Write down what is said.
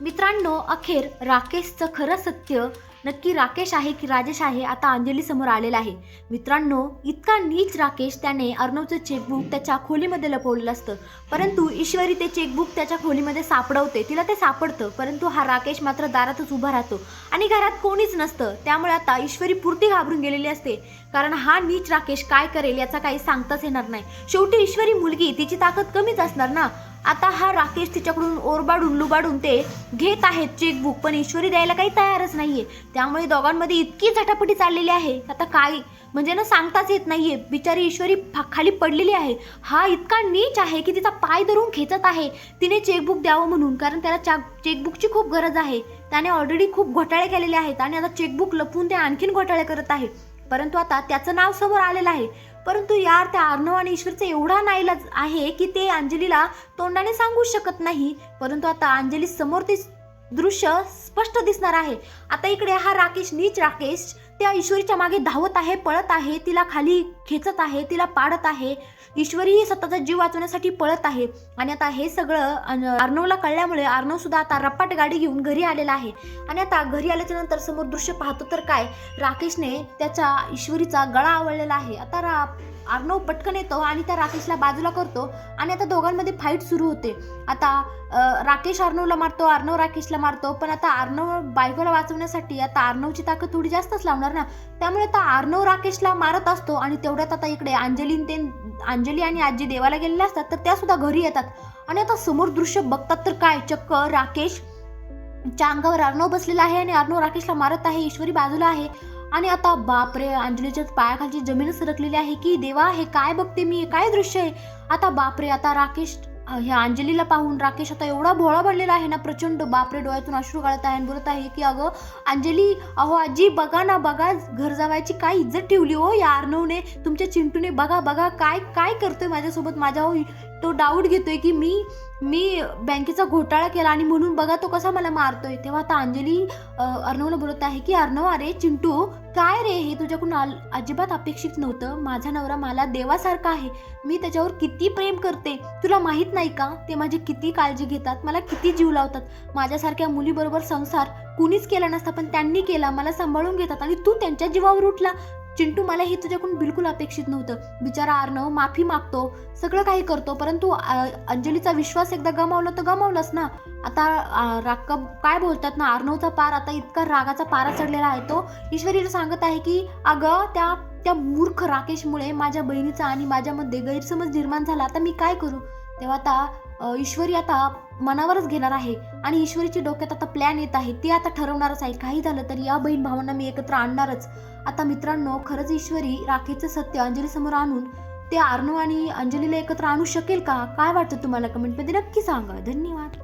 मित्रांनो अखेर राकेशचं खरं सत्य. नक्की राकेश आहे की राजेश आहे आता अंजली समोर आलेला आहे. मित्रांनो इतका नीच राकेश त्याने अर्णवचं चेकबुक त्याच्या खोलीमध्ये लपवलेलं असतं. परंतु ईश्वरी ते चेकबुक त्याच्या खोलीमध्ये सापडवते. तिला ते सापडतं परंतु हा राकेश मात्र दारातच उभा राहतो. आणि घरात कोणीच नसतं. त्यामुळे आता ईश्वरी पुरती घाबरून गेलेली असते. कारण हा नीच राकेश काय करेल याचा काही सांगताच येणार नाही. शेवटी ईश्वरी मुलगी तिची ताकद कमीच असणार ना? आता हा राकेश तिच्याकडून ओरबाडून लुबाडून ते घेत आहेत. चेकबुक पण ईश्वरी द्यायला काही तयारच नाहीये. त्यामुळे दोघांमध्ये इतकी झटापटी चाललेली आहे. आता काय म्हणजे ना सांगताच येत नाहीये. बिचारी ईश्वरी फा- खाली पडलेली आहे. हा इतका नीच आहे की तिचा पाय धरून खेचत आहे. तिने चेकबुक द्यावं म्हणून कारण त्याला चा चेकबुकची खूप गरज आहे. त्याने ऑलरेडी खूप घोटाळे केलेले आहेत आणि आता चेकबुक लपवून ते आणखीन घोटाळे करत आहे. परंतु आता त्याचं नाव समोर आलेलं आहे. परंतु यार त्या अर्णव आणि ईश्वरचा एवढा नाईलाज आहे की ते अंजलीला तोंडाने सांगू शकत नाही. परंतु आता अंजली समोर ते दृश्य स्पष्ट दिसणार आहे. आता इकडे हा राकेश नीच राकेश त्या ईश्वरीच्या मागे धावत आहे पळत आहे तिला खाली खेचत आहे तिला पाडत आहे. ईश्वरीही स्वतःचा जीव वाचवण्यासाठी पळत आहे. आणि आता हे सगळं अन- अर्णवला कळल्यामुळे अर्णव सुद्धा आता रप्पाट गाडी घेऊन घरी आलेला आहे. आणि आता घरी आल्याच्यानंतर समोर दृश्य पाहतो तर काय राकेशने त्याच्या ईश्वरीचा गळा आवळलेला आहे. आता रा अर्णव पटकन येतो आणि त्या राकेशला बाजूला करतो आणि आता दोघांमध्ये फाईट सुरू होते. आता राकेश अर्णवला मारतो अर्णव राकेशला मारतो पण आता अर्णव बायकोला वाचवण्यासाठी आता अर्णवची ताकद थोडी जास्तच लावणार ना? त्यामुळे आता अर्णव राकेशला मारत असतो आणि तेवढ्यात आता इकडे अंजली ते अंजली आणि आजी देवाला गेलेल्या असतात तर त्या सुद्धा घरी येतात. आणि आता समोर दृश्य बघतात तर काय? चक्क राकेश. च्या अंगावर अर्णव बसलेला आहे आणि अर्णव राकेशला मारत आहे ईश्वरी बाजूला आहे. आणि आता बापरे अंजलीच्या पायाखालची जमीनच सरकलेली आहे की देवा हे काय बघते मी? हे काय दृश्य आहे? आता बापरे आता राकेश ह्या अंजलीला पाहून राकेश आता एवढा भोळा बनलेला आहे ना प्रचंड बापरे डोळ्यातून अश्रू काढत आहे. आणि बोलत आहे की अगं अंजली अहो आजी बघा ना बघा घर जावायची काय इज्जत ठेवली हो या अर्णवने. तुमच्या चिंटूने बघा बघा काय काय करतोय माझ्यासोबत? माझ्या हो तो डाऊट घेतोय की मी मी बँकेचा घोटाळा केला आणि म्हणून बघा तो कसा मला मारतोय. तेव्हा आता अंजली अर्णवला बोलत आहे की अर्णव अरे चिंटू काय रे? हे तुझ्याकडून आल- अजिबात अपेक्षित नव्हतं. माझा नवरा मला देवासारखा आहे. मी त्याच्यावर किती प्रेम करते. तुला माहीत नाही का? ते माझी किती काळजी घेतात. मला किती जीव लावतात. माझ्यासारख्या मुलीबरोबर संसार कुणीच केला नसता पण त्यांनी केला. मला सांभाळून घेतात आणि तू त्यांच्या जीवावर उठला. चिंटू मला हे तुझ्याकडून बिलकुल अपेक्षित नव्हतं. बिचारा अर्णव माफी मागतो सगळं काही करतो परंतु अंजलीचा विश्वास एकदा गमावला तर गमावलाच ना? आता राग काय बोलतात ना अर्णवचा पार आता इतका रागाचा पारा चढलेला आहे तो. ईश्वरीला सांगत आहे की अगं त्या त्या मूर्ख राकेशमुळे माझ्या बहिणीचा आणि माझ्यामध्ये गैरसमज निर्माण झाला आता मी काय करू? तेव्हा आता ईश्वरी आता मनावरच घेणार आहे आणि ईश्वरीची डोक्यात आता प्लॅन येत आहे. ते आता ठरवणारच आहे. काही झालं तर या बहीण भावांना मी एकत्र आणणारच. आता मित्रांनो खरंच ईश्वरी राखेचं सत्य अंजलीसमोर आणून ते अर्णव आणि अंजलीला एकत्र आणू शकेल का? काय वाटतं तुम्हाला? कमेंटमध्ये नक्की सांगा. धन्यवाद.